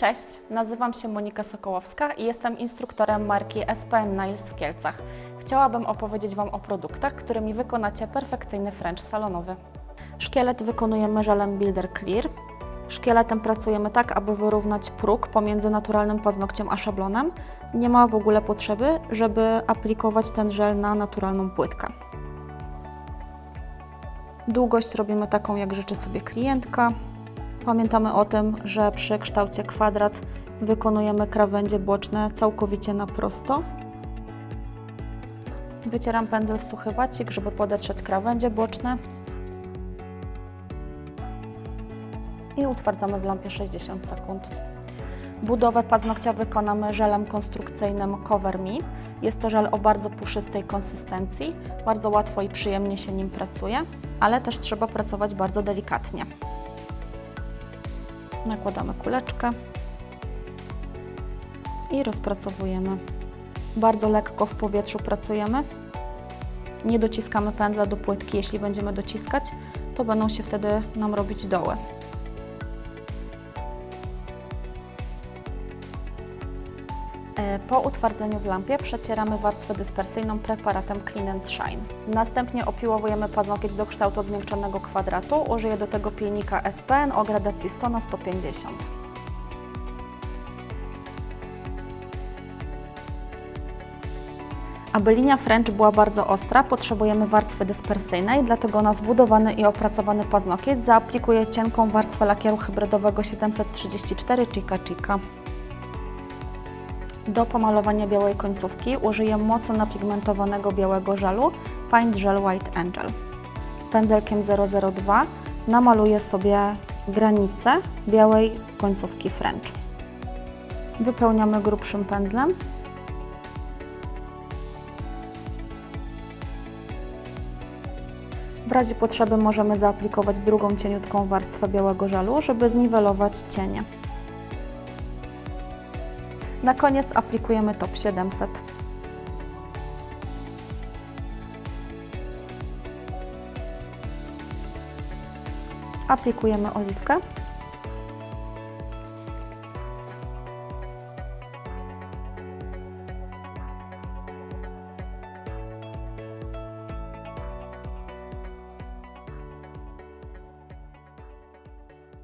Cześć, nazywam się Monika Sokołowska i jestem instruktorem marki SPN Nails w Kielcach. Chciałabym opowiedzieć Wam o produktach, którymi wykonacie perfekcyjny French salonowy. Szkielet wykonujemy żelem Builder Clear. Szkieletem pracujemy tak, aby wyrównać próg pomiędzy naturalnym paznokciem a szablonem. Nie ma w ogóle potrzeby, żeby aplikować ten żel na naturalną płytkę. Długość robimy taką, jak życzy sobie klientka. Pamiętamy o tym, że przy kształcie kwadrat wykonujemy krawędzie boczne całkowicie na prosto. Wycieram pędzel w suchy wacik, żeby podetrzeć krawędzie boczne. I utwardzamy w lampie 60 sekund. Budowę paznokcia wykonamy żelem konstrukcyjnym Cover Me. Jest to żel o bardzo puszystej konsystencji, bardzo łatwo i przyjemnie się nim pracuje, ale też trzeba pracować bardzo delikatnie. Nakładamy kuleczkę i rozpracowujemy. Bardzo lekko w powietrzu pracujemy. Nie dociskamy pędzla do płytki. Jeśli będziemy dociskać, to będą się wtedy nam robić doły. Po utwardzeniu w lampie przecieramy warstwę dyspersyjną preparatem Clean and Shine. Następnie opiłowujemy paznokieć do kształtu zmiękczonego kwadratu. Użyję do tego pilnika SPN o gradacji 100 na 150. Aby linia French była bardzo ostra, potrzebujemy warstwy dyspersyjnej, dlatego na zbudowany i opracowany paznokieć zaaplikuję cienką warstwę lakieru hybrydowego 734 Chica Chica. Do pomalowania białej końcówki użyję mocno napigmentowanego białego żelu Paint Gel White Angel. Pędzelkiem 002 namaluję sobie granicę białej końcówki French. Wypełniamy grubszym pędzlem. W razie potrzeby możemy zaaplikować drugą cieniutką warstwę białego żelu, żeby zniwelować cienie. Na koniec aplikujemy top 700. Aplikujemy oliwkę.